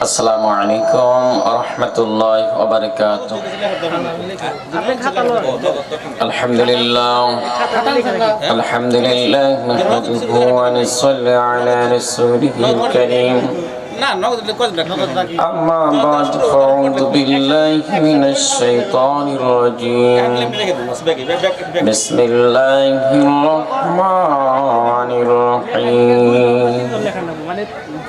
আসসালামু আলাইকুম রহমতুল্লাহ ওবরকাত আলহামদুলিল্লাহ আলহামদুলিল্লাহ نحمده ونصلي على رسوله الكريم না নগদ কত নগদ أما بعد فأعوذ بالله من الشيطان الرجيم بسم الله الرحمن الرحيم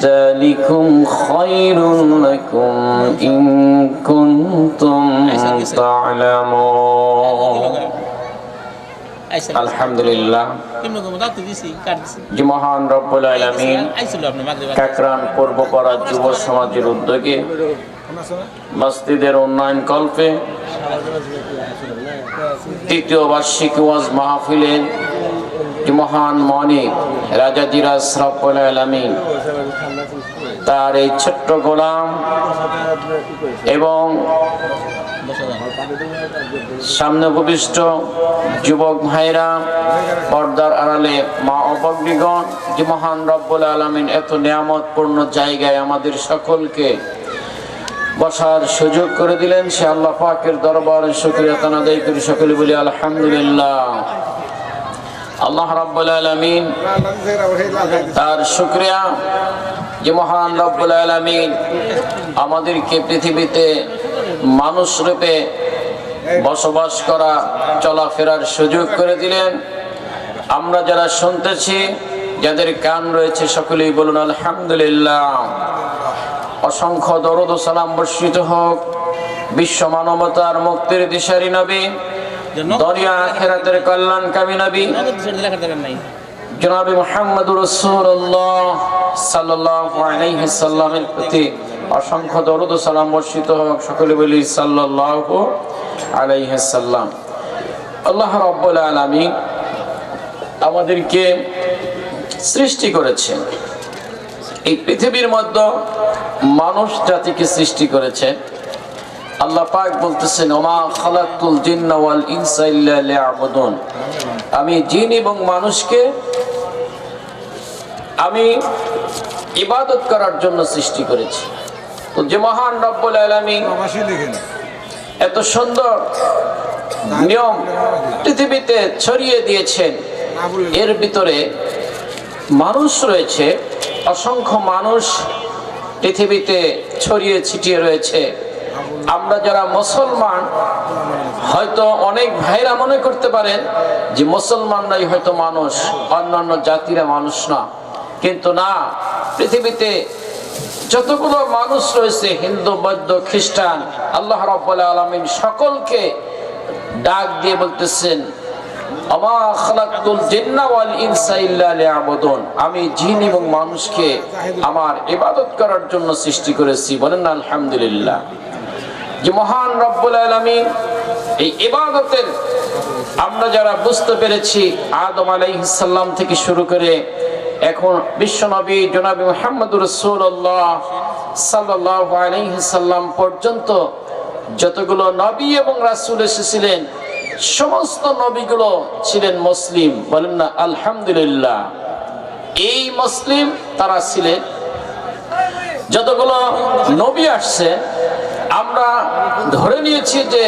ذلكم خير لكم إن كنتم تعلمون الحمد لله কেমন কম দাও তো দিছি কাট দিছি যে মহান রব্বুল আলামিন আইছিল আপনি মাগরিব কাকরান পূর্বপাড়া যুব সমাজের উদ্যোগে মসজিদের উন্নয়ন কল্পে তৃতীয় বার্ষিক ওয়াজ মাহফিলের যে মহান মনিক রাজাজিরা সরফুল আলামিন, তার এই ছোট্ট গোলাম এবং সামনে উপবিষ্ট যুবক ভাইরা পর্দার আড়ালে মা অপগ্নিগণ যে মহান রব্বুল আলমিন, এত নিয়ামতপূর্ণ জায়গায় আমাদের সকলকে বসার সুযোগ করে দিলেন। সে আল্লাহ পাকের দরবারে শুক্রিয়া তানাদাই করি। সকলে বলি, আলহামদুলিল্লাহ। আল্লাহ রাব্বুল আলামিন তার শুক্রিয়া যে মহান রব্বুল আলামিন আমাদেরকে পৃথিবীতে মানুষ রূপে বসবাস করা, চলাফেরার সুযোগ করে দিলেন। আমরা যারা শুনতেছি, যাদের কান রয়েছে, সকলেই বলুন আলহামদুলিল্লাহ। অসংখ্য দরদ সালাম বর্ষিত হোক। বিশ্ব মানবতার মুক্তির দিশারি নবী। দরিয়া খেরাতের কল্যাণ কামী নবী জনাবি রসুল্লাহ সাল্লাল্লাহু আলাইহি সাল্লামের প্রতি অসংখ্য দরুদ ও সালাম বর্ষিত হোক সকলে বলি সাল্লাল্লাহু আলাইহি সাল্লাম। আল্লাহ রাব্বুল আলামিন আমাদেরকে সৃষ্টি করেছেন। এই পৃথিবীর মধ্যে মানুষ জাতিকে সৃষ্টি করেছেন। আল্লাহ পাক বলতেছেন ওমা খালাকুল জিন্না ওয়াল ইনসা ইল্লা লিয়াবুদুন। আমি জিন এবং মানুষকে আমি ইবাদত করার জন্য সৃষ্টি করেছি। তো যে মহান রব্বুল আলামিন এত সুন্দর নিয়ম পৃথিবীতে ছড়িয়ে দিয়েছেন। এর ভিতরে মানুষ রয়েছে অসংখ্য মানুষ পৃথিবীতে ছড়িয়ে ছিটিয়ে রয়েছে। আমরা যারা মুসলমান, হয়তো অনেক ভাইরা মনে করতে পারেন যে মুসলমানরাই হয়তো মানুষ, অন্যান্য জাতিরা মানুষ না। কিন্তু না, পৃথিবীতে যতগুলো মানুষ রয়েছে, হিন্দু, বৌদ্ধ, খ্রিস্টান, আল্লাহ রাব্বুল আলামিন সকলকে ডাক দিয়ে বলতেছেন আমা জিন এবং মানুষকে আমার ইবাদত করার জন্য সৃষ্টি করেছি। বলেন আলহামদুলিল্লাহ। যে মহান রব্বুল আলামিন, এই ইবাদতের আমরা যারা বুঝতে পেরেছি, আদম আলাইহিস সালাম থেকে শুরু করে এখন বিশ্বনবী জনাবি মোহাম্মদ রসুল্লাহ সাল্লাহ আলাইসাল্লাম পর্যন্ত যতগুলো নবী এবং রাসূল এসেছিলেন, সমস্ত নবীগুলো ছিলেন মুসলিম। বলেন না, আলহামদুলিল্লাহ। এই মুসলিম তারা ছিলেন। যতগুলো নবী আসছে আমরা ধরে নিয়েছি যে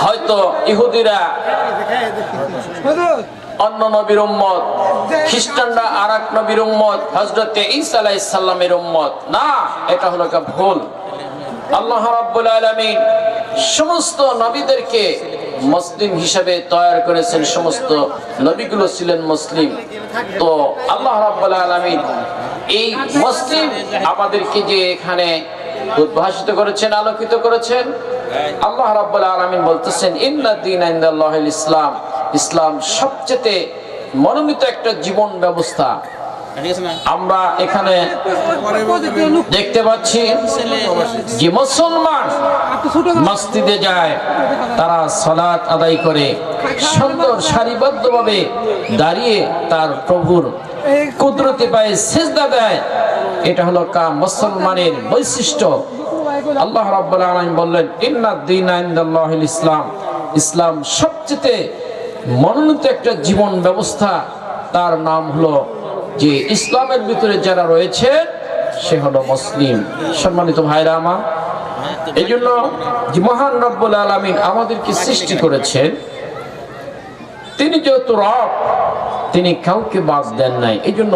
হয়তো ইহুদিরা অন্য নবীর উম্মত, খ্রিস্টানরা আর এক নবীর উম্মত হজরতে ঈসা আলাইহিস সালামের উম্মত। না, এটা হলো একটা ভুল। আল্লাহ রাব্বুল আলামিন সমস্ত নবীদেরকে মুসলিম হিসাবে তৈরি করেছেন, সমস্ত নবীগুলো ছিলেন মুসলিম। তো আল্লাহ রাব্বুল আলামিন এই মুসলিম আমাদেরকে যে এখানে উদ্ভাসিত করেছেন, আলোকিত করেছেন। আল্লাহ রাব্বুল আলামিন বলতেছেন, ইন্না দীন ইনদাল্লাহিল ইসলাম। ইসলাম সবচেয়ে মনোনীত একটা জীবন ব্যবস্থা। আমরা এখানে দেখতে পাচ্ছি যে মুসলমান মসজিদে যায়, তারা সালাত আদায় করে, সুন্দর সারিবদ্ধভাবে দাঁড়িয়ে তার প্রভুর কুদরতি পায়ে সেজদা দেয়। এটা হলো কা মুসলমানের বৈশিষ্ট্য। আল্লাহ রাব্বুল আলামিন বললেন, ইন্না দীনা ইনদাল্লাহিল ইসলাম। ইসলাম সবচেয়ে মনোনীত একটা জীবন ব্যবস্থা। তার নাম হলো যে ইসলামের ভিতরে যারা রয়েছে, সে হলো মুসলিম। সম্মানিত ভাইরা আমার এই জন্য যে মহান রব্বুল আলমিন আমাদেরকে সৃষ্টি করেছেন, তিনি যেহেতু রব তিনি কাউকে বাদ দেন নাই এই জন্য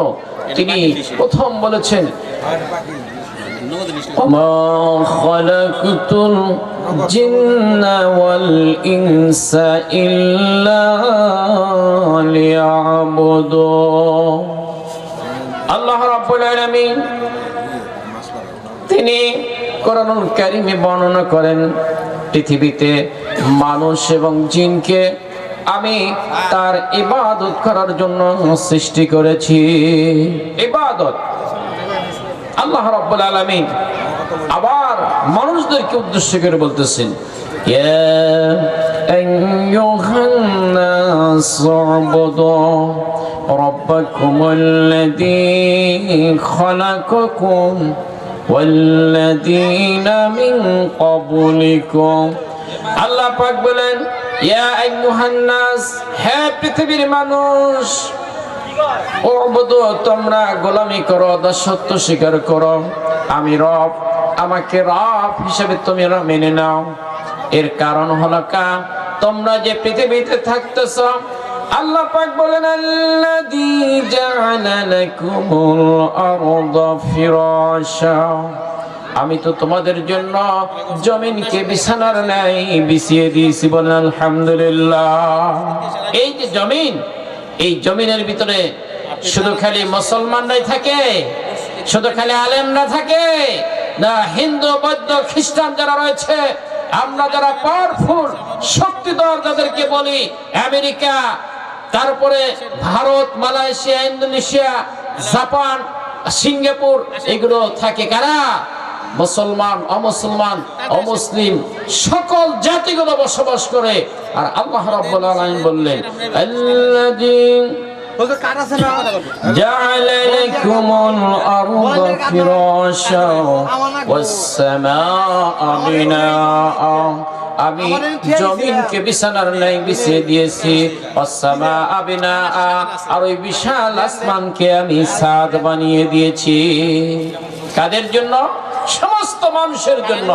তিনি প্রথম বলেছেন নগদ নিস وما خلقت الجن والإنس إلا ليعبدون আল্লাহ রাব্বুল আলামিন তিনি কোরআনুল কারিমে বর্ণনা করেন পৃথিবীতে মানুষ এবং জিনকে আমি তার ইবাদত করার জন্য সৃষ্টি করেছি ইবাদত আল্লাহ রাব্বুল আলামিন আবার মানুষদেরকে উদ্দেশ্য করে বলতেছেন ইয়া আইয়ুহান নাস উবুদু রাব্বাকুমুল্লাযী খালাকাকুম والذين من قبلكم আল্লাহ পাক বলেন ইয়া আইয়ুহান নাস হে পৃথিবীর মানুষ ওবুদু তোমরা গোলামি করো, দাসত্ব স্বীকার করো। আমি রব, আমাকে রব হিসেবে তুমি মেনে নাও। এর কারণ হলো কা, তোমরা যে পৃথিবীতে থাকতেছ, আল্লাহ পাক বলেন, আল্লাযী জাআলা লাকুমুল আরদা আমি তো তোমাদের জন্য জমিনকে বিছানার নাই বিছিয়ে দিয়েছি বলেন আলহামদুলিল্লাহ। এই যে জমিন, এই জমিনের ভিতরে শুধু খালি মুসলমান মুসলমানরাই থাকে, শুধু খালি আলেমরা থাকে, না হিন্দু, বৌদ্ধ, খ্রিস্টান যারা রয়েছে, আমরা যারা পাওয়ারফুল শক্তিধর যাদেরকে বলি, আমেরিকা, তারপরে Bharat, Malaysia, Indonesia, Japan, Singapore, এগুলো থাকে কারা? মুসলমান অমুসলমান অমুসলিম সকল জাতিগুলো বসবাস করে আর আল্লাহ রাব্বুল আলামিন বললেন আল্লাযী কার আছে না جعل لكم الأرض فراشا والسماء بناء আমি জমিনকে বিছানার নাই বিছিয়ে দিয়েছি অসামা আবিনা আর ওই বিশাল আসমানকে আমি সাদ বানিয়ে দিয়েছি কাদের জন্য সমস্ত মানুষের জন্য।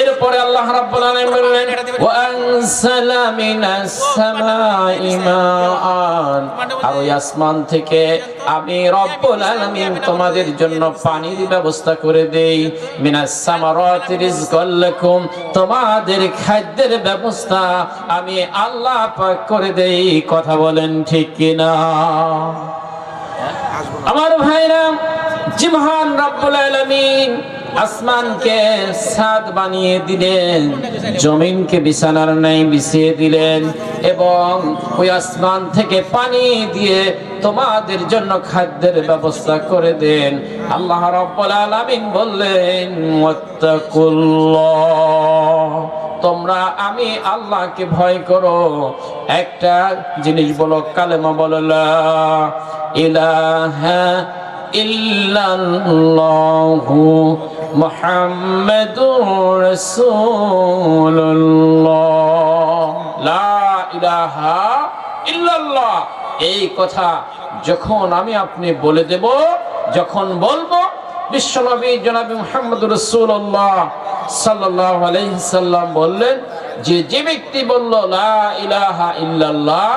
এরপরে আল্লাহ রাব্বুল আলামিন বললেন ওয়া আনসালা মিনাস সামাই মাআন। আর ওই আসমান থেকে আমি রব্বুল আলামিন তোমাদের জন্য পানির ব্যবস্থা করে দেই। মিনাস সামারাতি রিজকাল লাকুম। তোমাদের খাদ্যের ব্যবস্থা আমি আল্লাহ পাক করে দেই। কথা বলেন ঠিক কিনা? আমার ভাইরা যে মহান আলামিন আসমানকে সাদ বানিয়ে দিলেন, জমিনকে বিছানার নাই বিছিয়ে দিলেন এবং ওই আসমান থেকে পানি দিয়ে তোমাদের জন্য খাদ্যের ব্যবস্থা করে দেন। আল্লাহ রব্বুল আলামিন বললেন, ওয়াত্তাকুল্লাহ। তোমরা আমি আল্লাহকে ভয় করো। একটা জিনিস বলো, কালেমা বলো, লা ইলাহা ইল্লাল্লাহু মুহাম্মাদুর রাসূলুল্লাহ। লা ইলাহা ইল্লাল্লাহ। এই কথা যখন আমি আপনি বলে দেব, যখন বলব, বিশ্বনবী জনাবি মুহাম্মদ রাসূলুল্লাহ সাল্লাল্লাহু আলাইহি সাল্লাম বললেন যে যে ব্যক্তি বলল, লা ইলাহা ইল্লাল্লাহ,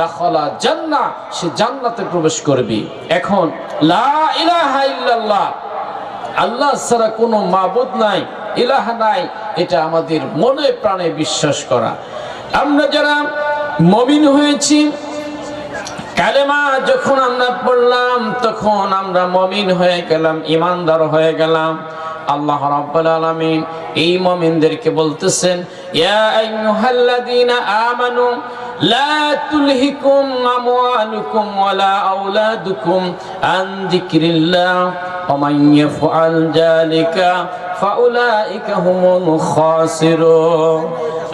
দাখলা জান্নাহ সে জান্নাতে প্রবেশ করবে। এখন, লা ইলাহা ইল্লাল্লাহ আল্লাহ ছাড়া কোনো মাবুদ নাই, ইলাহ নাই, এটা আমাদের মনে প্রাণে বিশ্বাস করা। আমরা যারা মমিন হয়েছি, কালেমা যখন আমরা পড়লাম, তখন আমরা মমিন হয়ে গেলাম ইমানদার হয়ে গেলাম। আল্লাহ রাব্বুল আলামিন এই মুমিনদেরকে বলতেছেন ইয়া আইয়ুহাল্লাযীনা আমানু লা তুলহিকুম আমওয়ালুকুম ওয়ালা আওলাদুকুম আন যিকরিল্লাহ ওয়া মান ইয়াফআল যালিকা ফাউলাইকা হুমুল খাসিরুন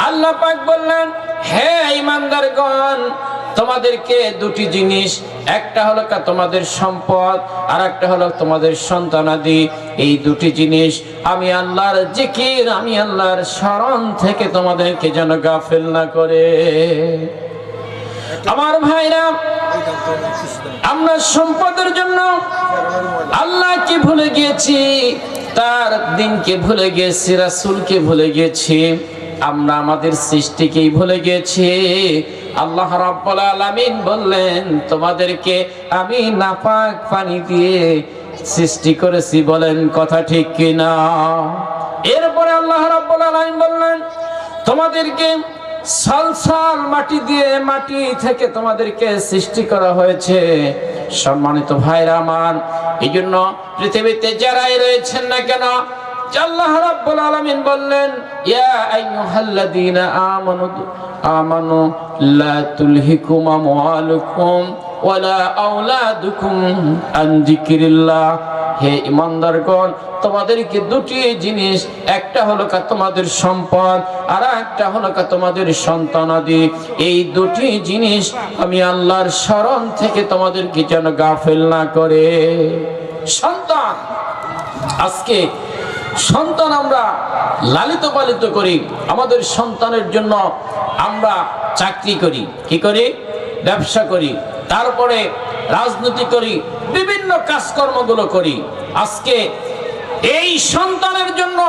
আল্লাহ পাক বললেন, হে ইমানদারগণ তোমাদেরকে দুটি জিনিস, একটা হলো কা তোমাদের সম্পদ আর একটা হলো তোমাদের সন্তানাদি। এই দুটি জিনিস আমি আল্লাহর জিকির, আমি আল্লাহর স্মরণ থেকে তোমাদেরকে যেন গাফেল না করে। আমার ভাইরা, আমরা সম্পদের জন্য আল্লাহকে ভুলে গিয়েছি, তার দিনকে ভুলে গিয়েছি, রাসুলকে ভুলে গিয়েছি। আমরা আমাদের সৃষ্টিকেই ভুলে গেছি আল্লাহ রাব্বুল আলামিন বললেন, তোমাদেরকে আমি নাপাক পানি দিয়ে সৃষ্টি করেছি বলেন কথা ঠিক কি কিনা? এরপরে আল্লাহ রাব্বুল আলামিন বললেন, তোমাদেরকে সালসাল মাটি দিয়ে মাটি থেকে তোমাদেরকে সৃষ্টি করা হয়েছে। সম্মানিত ভাইরা আমার এই জন্য পৃথিবীতে যারাই রয়েছেন না কেন আল্লাহ রাব্বুল আলামিন বললেন, ইয়া আইয়ুহাল্লাযীনা আমানু আমানু, লা তুলহিকুম আমওয়ালুকুম ওয়ালা আওলাদুকুম আন যিকরিল্লাহ। হে ইমানদারগণ তোমাদেরকে দুটি জিনিস, একটা হলো কা তোমাদের সম্পদ, আর একটা হলো কা তোমাদের সন্তানাদি এই দুটি জিনিস আমি আল্লাহর স্মরণ থেকে তোমাদেরকে যেন গাফেল না করে। সন্তান, আজকে সন্তান আমরা লালিত পালিত করি, আমাদের সন্তানের জন্য আমরা চাকরি করি। কি করি? ব্যবসা করি। তারপরে রাজনীতি করি, বিভিন্ন কাজকর্মগুলো করি। আজকে এই সন্তানের জন্য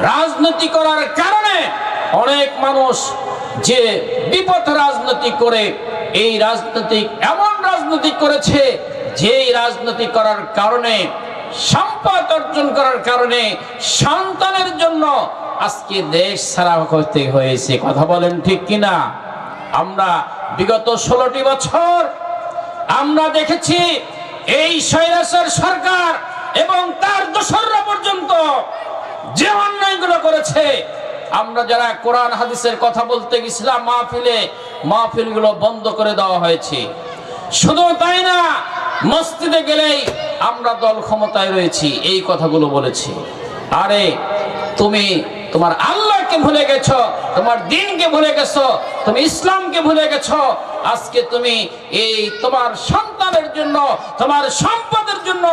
রাজনীতি করার কারণে অনেক মানুষ যে বিপথ রাজনীতি করে, এই রাজনৈতিক এমন রাজনীতি করেছে, যেই রাজনীতি করার কারণে সম্পদ অর্জন করার কারণে সন্তানের জন্য আজকে দেশ ছাড়া করতে হয়েছে। কথা বলেন ঠিক কিনা? আমরা বিগত ষোলোটি বছর আমরা দেখেছি এই স্বৈরাচার সরকার এবং তার দোসররা পর্যন্ত যে অন্যায়গুলো করেছে, আমরা যারা কোরআন হাদিসের কথা বলতে গেছিলাম মাহফিলে, মাহফিলগুলো বন্ধ করে দেওয়া হয়েছে। শুধু তাই না মসজিদে গেলেই আমরা দল ক্ষমতায় রয়েছি, এই কথাগুলো বলেছি। আরে, তুমি তোমার আল্লাহকে ভুলে গেছো, তোমার দিনকে ভুলে গেছো, তুমি ইসলামকে ভুলে গেছো, আজকে তুমি এই তোমার সন্তানের জন্য, তোমার সম্পদের জন্য,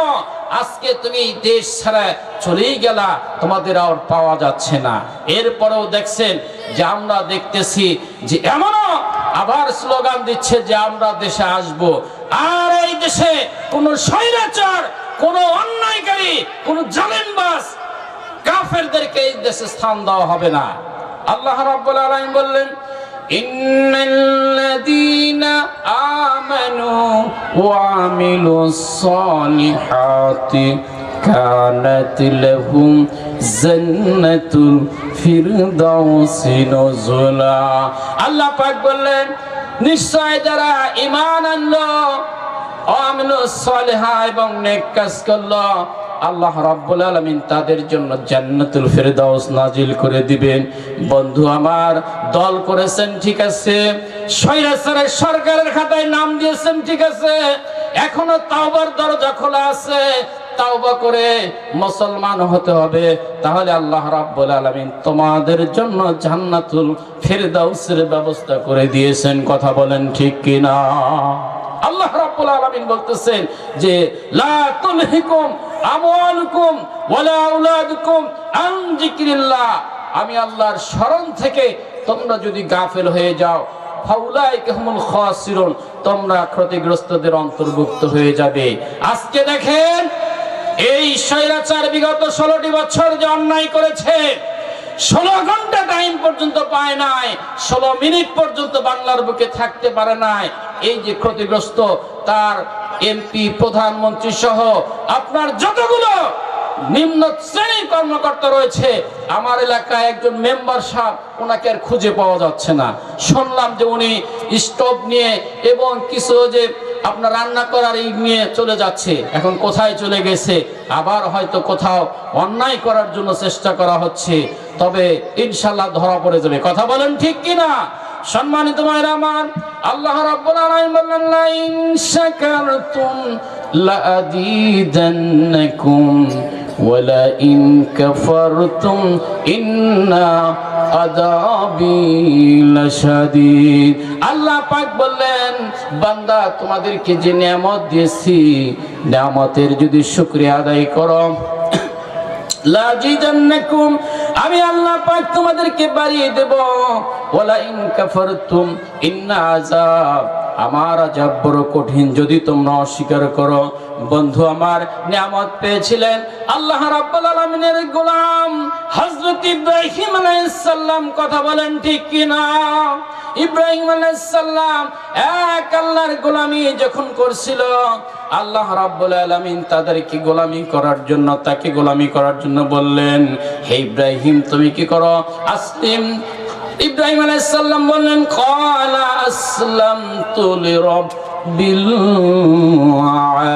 আজকে তুমি দেশ ছাড়া চলেই গেলা, তোমাদের আর পাওয়া যাচ্ছে না। এরপরেও দেখছেন যে আমরা দেখতেছি যে এমনও আবার স্লোগান দিচ্ছে যে আমরা দেশে আসব। আর এই দেশে কোন স্বৈরাচার, কোন অন্যায়কারী, কোন জালেমবাস কাফেরদেরকে এই দেশে স্থান দেওয়া হবে না। আল্লাহ রাব্বুল আলামিন বললেন আল্লাহ পাক বললেন নিশ্চয় যারা ইমান আনলো আমিলুস সালিহা এবং নেক কাজ করল, আল্লাহ রাব্বুল আলামিন তাদের জন্য জান্নাতুল ফেরদাউস নাজিল করে দিবেন। বন্ধু আমার, দল করেছেন, ঠিক আছে। স্বৈরাচারের সরকারের খাতায় নাম দিয়েছেন, ঠিক আছে। এখনও তাওবার দরজা খোলা আছে। তাওবা করে মুসলমান হতে হবে, তাহলে আল্লাহ রাব্বুল আলামিন তোমাদের জন্য জান্নাতুল ফেরদাউসের ব্যবস্থা করে দিয়েছেন। কথা বলেন ঠিক কিনা? আল্লাহ রাব্বুল আলামিন বলতেছেন যে, লা তুলহিকুম আমওয়ালুকুম ওয়ালা আওলাদুকুম আন যিকরিল্লাহ। আমি আল্লাহর স্মরণ থেকে তোমরা যদি গাফেল হয়ে যাও তোমরা ক্ষতিগ্রস্তদের অন্তর্ভুক্ত হয়ে যাবে। আজকে দেখেন এই স্বৈরাচার বিগত ষোলোটি বছর যে অন্যায় করেছে, ষোলো ঘণ্টা টাইম পর্যন্ত পায় নাই, ষোলো মিনিট পর্যন্ত বাংলার বুকে থাকতে পারে নাই। এই যে ক্ষতিগ্রস্ত তার এমপি প্রধানমন্ত্রী সহ আপনার যতগুলো নিম্ন শ্রেণির কর্মকর্তা রয়েছে, আমার এলাকায় একজন মেম্বার সাহেব ওনাকে আর খুঁজে পাওয়া যাচ্ছে না। শুনলাম যে উনি স্টোভ নিয়ে এবং কিছু যে আপনার রান্না করার এই নিয়ে চলে যাচ্ছে। এখন কোথায় চলে গেছে? আবার হয়তো কোথাও অন্যায় করার জন্য চেষ্টা করা হচ্ছে। তবে ইনশাল্লাহ ধরা পড়ে যাবে। কথা বলেন ঠিক কিনা? সম্মানিত মায়ের আমার, আল্লাহ রাব্বুল বললেন ইন কাফারতুম ইন্না আযাবি লাশাদীদ আল্লাহ পাক বললেন, বান্দা, তোমাদেরকে যে নিয়ামত দিয়েছি, নিয়ামতের যদি শুকরিয়া আদায় করো। লাজিদান্নাকুম, আমি আল্লাহ পাক তোমাদেরকে বাড়িয়ে দেব। ওয়ালা ইন কাফারতুম, ইন্না আযাব। আমার আযাব বড় কঠিন, যদি তোমরা অস্বীকার করো। বন্ধু আমার, নিয়ামত পেয়েছিলেন আল্লাহ রাব্বুল আলামিনের গোলাম হযরত ইব্রাহিম আলাইহিস সালাম। কথা বলেন ঠিক কি না ইব্রাহিম আলাইহিস সালাম এক আল্লাহর গোলামি যখন করছিল, আল্লাহ রাব্বুল আলামিন তাদেরকে গোলামি করার জন্য, তাকে গোলামি করার জন্য বললেন, হে ইব্রাহিম, তুমি কি করো? আসলিম ইব্রাহিম আলাইহিস সালাম বললেন, ক্বালা আসলামতু লিরাব্বিল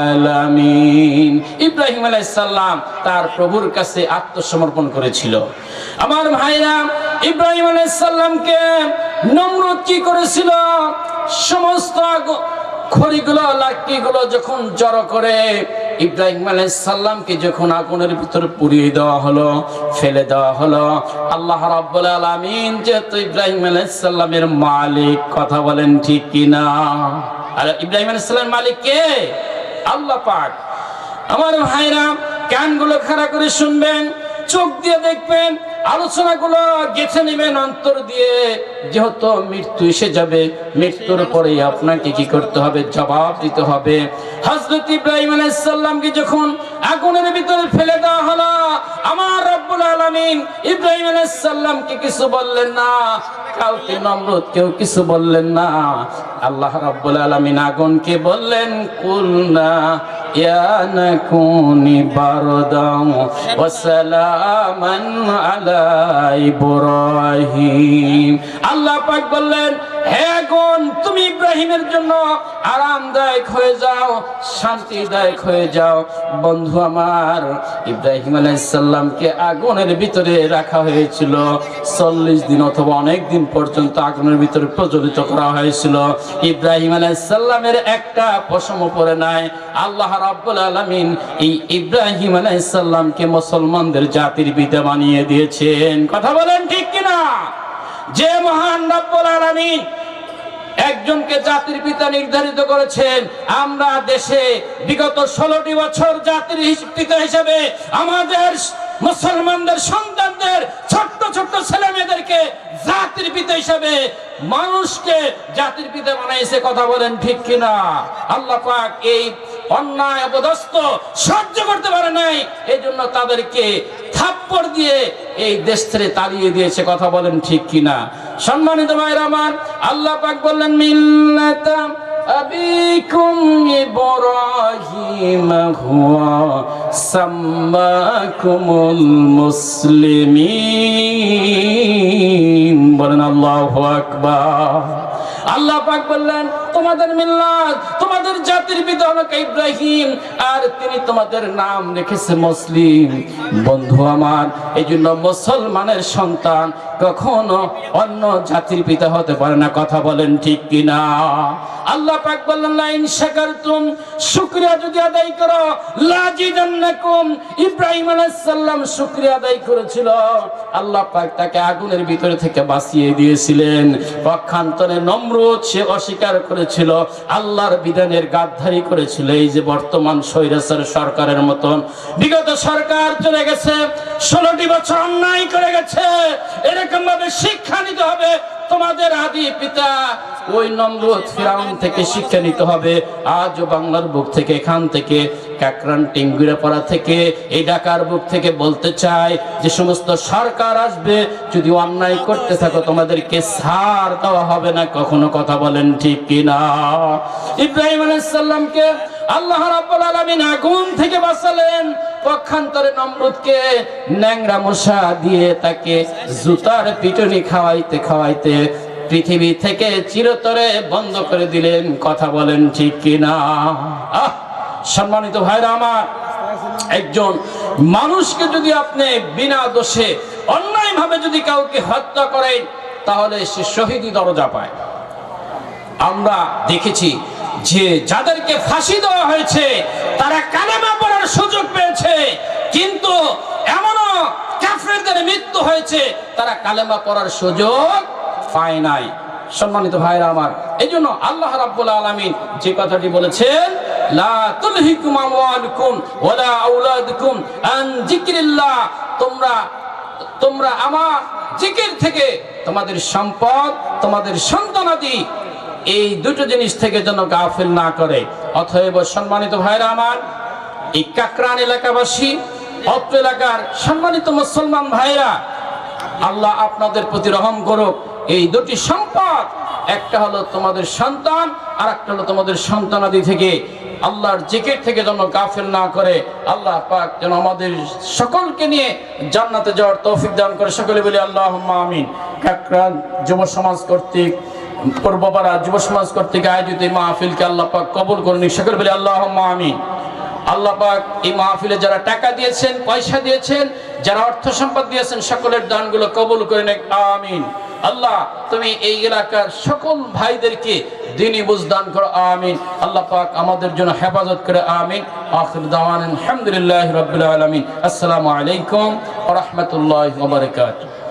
আলামিন। ইব্রাহিম আলাইহিস সালাম তার প্রভুর কাছে আত্মসমর্পণ করেছিল। আমার ভাইরা, ইব্রাহিম আলাইসাল্লামকে নমরুদ কি করেছিল? সমস্ত খড়িগুলো, লাকড়িগুলো যখন জড়ো করে ইব্রাহিম আলাইসাল্লামকে যখন আগুনের ভিতরে পুড়িয়ে দেওয়া হলো, ফেলে দেওয়া হলো, আল্লাহ রাব্বুল আলামিন যেহেতু ইব্রাহিম আলাইসাল্লামের মালিক, কথা বলেন ঠিক কিনা? আর ইব্রাহিম আলাইসাল্লামের মালিক কে? আল্লাহ পাক। আমার ভাইরা, কানগুলো খাড়া করে শুনবেন, চোখ দিয়ে দেখবেন আলোচনাগুলো গেছে নেবেন অন্তর দিয়ে, যেহেতু মৃত্যু এসে যাবে, মৃত্যুর পরে আপনাকে কি করতে হবে? জবাব দিতে হবে। হযরত ইব্রাহিম আলাইহিস সালামকে যখন আগুনের ভিতরে ফেলে দেওয়া হলো, আমার রব্বুল আলামিন ইব্রাহিম আলাইহিস সালামকে কিছু বললেন না কাউকে নমরুদ কেউ কিছু বললেন না। আল্লাহ রাব্বুল আলামিন আগুনকে বললেন, কুলনা ইয়া নাকুনি বারদাও ওয়া সালামান আলা ইব্রাহিম। আল্লাহ পাক বললেন হে আগুন তুমি ইব্রাহিমের জন্য আরামদায়ক হয়ে যাও, শান্তিদায়ক হয়ে যাও। বন্ধু আমার, ইব্রাহিম আলাইহিস সালামকে আগুনের ভিতরে রাখা হয়েছিল। চল্লিশ দিন অথবা অনেক দিন পর্যন্ত আগুনের ভিতরে প্রজ্বলিত করা হয়েছিল। ইব্রাহিম আলাইহিস সালামের একটা পশম পরে নাই। আল্লাহ রাব্বুল আলামিন এই ইব্রাহিম আলাইহিস সালামকে মুসলমানদের জাতির পিতা বানিয়ে দিয়েছেন। কথা বলেন ঠিক কিনা? যে মহান রব্বুল আলামিন একজনকে জাতির পিতা নির্ধারিত করেছেন, আমরা দেশে বিগত ষোলোটি বছর জাতির পিতা হিসেবে আমাদের মুসলমানদের সন্তানদের ছোট্ট ছোট্ট ছেলে মেয়েদেরকে জাতির পিতা হিসাবে মানুষকে জাতির পিতা বানাইছে, কথা বলেন ঠিক কিনা? আল্লাহ পাক এই অন্যায় অপদস্থ সহ্য করতে পারে নাই। এই জন্য তাদেরকে থাপ্পড় দিয়ে এই দেশ ছেড়ে তাড়িয়ে দিয়েছে। কথা বলেন ঠিক কিনা? সম্মানিত ভাইরা আমার, আল্লাহ পাক বললেন, মিল্লাতা আবিকুম ইব্রাহিম হুয়া সাম্মাকুমুল মুসলিমিন। বলেন, আল্লাহু আকবার। আল্লাহ পাক বললেন, তোমাদের মিল্লাত, তোমাদের জাতির পিতা হলো ইব্রাহিম? আর তিনি তোমাদের নাম রেখেছে মুসলিম। বন্ধু আমার এই জন্য মুসলমানের সন্তান কখনো অন্য জাতির পিতা হতে পারে না। কথা বলেন ঠিক কিনা? আল্লাহ পাক বললেন, লাইন শাকারতুম শুকরিয়া যদি আদায় করো, লাজিদান্নাকুম। ইব্রাহিম আলাইহিস সালাম শুকরিয়া আদায় করেছিল। আল্লাহ পাক তাকে আগুনের ভিতরে থেকে বাঁচিয়ে দিয়েছিলেন। পক্ষান্তরে নমরুদ সে অস্বীকার করেছিল, আল্লাহর বিধানের গাদ্ধারি করেছিল, এই যে বর্তমান স্বৈরাচার সরকারের মতন। বিগত সরকার চলে গেছে, ষোলোটি বছর অন্যায় করে গেছে এরকম ভাবে শিক্ষা নিতে হবে তোমাদের আদি পিতা, ওই নমরুদ ফিরাউন থেকে শিক্ষা নিতে হবে। আজও বাংলার বুক থেকে এখান থেকে, কাকরান টিঙ্গুরা পাড়া থেকে, এই ঢাকার বুক থেকে বলতে চাই যে সমস্ত সরকার আসবে, যদি অন্যায় করতে থাকো, তোমাদেরকে সার দেওয়া হবে না। কখনো কথা বলেন ঠিক কিনা? ইব্রাহিম আলাইহিস সালামকে আল্লাহ রাব্বুল আলামিন আগুন থেকে বাঁচালেন। পক্ষান্তরে নমরুদকে ন্যাংরা মশা দিয়ে তাকে জুতার পিটুনি খাওয়াইতে খাওয়াইতে পৃথিবী থেকে চিরতরে বন্ধ করে দিলেন। কথা বলেন ঠিক কিনা? সম্মানিত ভাইরা আমার, একজন মানুষকে যদি আপনি বিনা দোষে অন্যায়ভাবে যদি কাউকে হত্যা করেন, তাহলে সে শহীদি দরজা পায়। আমরা দেখেছি যে যাদেরকে ফাঁসি দেওয়া হয়েছে তারা কালেমা পড়ার সুযোগ পেয়েছে কিন্তু এমনও কাফেরদের হয়েছে তারা কালেমা পড়ার সুযোগ পায় নাই। সম্মানিত ভাইরা আমার এই জন্য আল্লাহ রাব্বুল আলামিন যে কথাটি বলেছেন, লা তুলহিকুম আমওয়ালুকুম ওয়ালা আওলাদুকুম আন যিকরিল্লাহ। তোমরা তোমরা আমার জিকির থেকে তোমাদের সম্পদ, তোমাদের সন্তানাদি এই দুটো জিনিস থেকে যেন গাফিল না করে। অতএব সম্মানিত ভাইরা আমার, এই কাকরান এলাকাবাসী, অত্র এলাকার সম্মানিত মুসলমান ভাইরা আল্লাহ আপনাদের প্রতি রহম করুক। এই দুটি সম্পদ, একটা হলো তোমাদের সন্তান আর একটা হলো তোমাদের সন্তানাদি থেকে। আল্লাহর জিকির থেকে যেন গাফিল না করে, আল্লাহ পাক যেন আমাদের সকলকে নিয়ে জান্নাতে যাওয়ার তৌফিক দান করে। সকলে বলি আল্লাহ আমিন। কাকরান যুব সমাজ কর্তৃক, পূর্বপাড়া যুব সমাজ কর্তৃক আয়োজিত মাহফিলকে আল্লাহ পাক কবুল করুন। সকলে বলি আল্লাহ আমিন। আল্লাহ এই মাহফিলে যারা টাকা দিয়েছেন, পয়সা দিয়েছেন, যারা অর্থ সম্পদ দিয়েছেন, সকলের দানগুলো কবুল করে নেক, আমিন। আল্লাহ, তুমি এই এলাকার সকল ভাইদেরকে দিনই বুঝ দান করো, আমিন। আল্লাহ পাক আমাদের জন্য হেফাজত করে, আমিন। আখির দাওয়ান আলহামদুলিল্লাহ রাব্বিল আলামিন। আসসালামু আলাইকুম রাহমাতুল্লাহি বারাকাতুহু।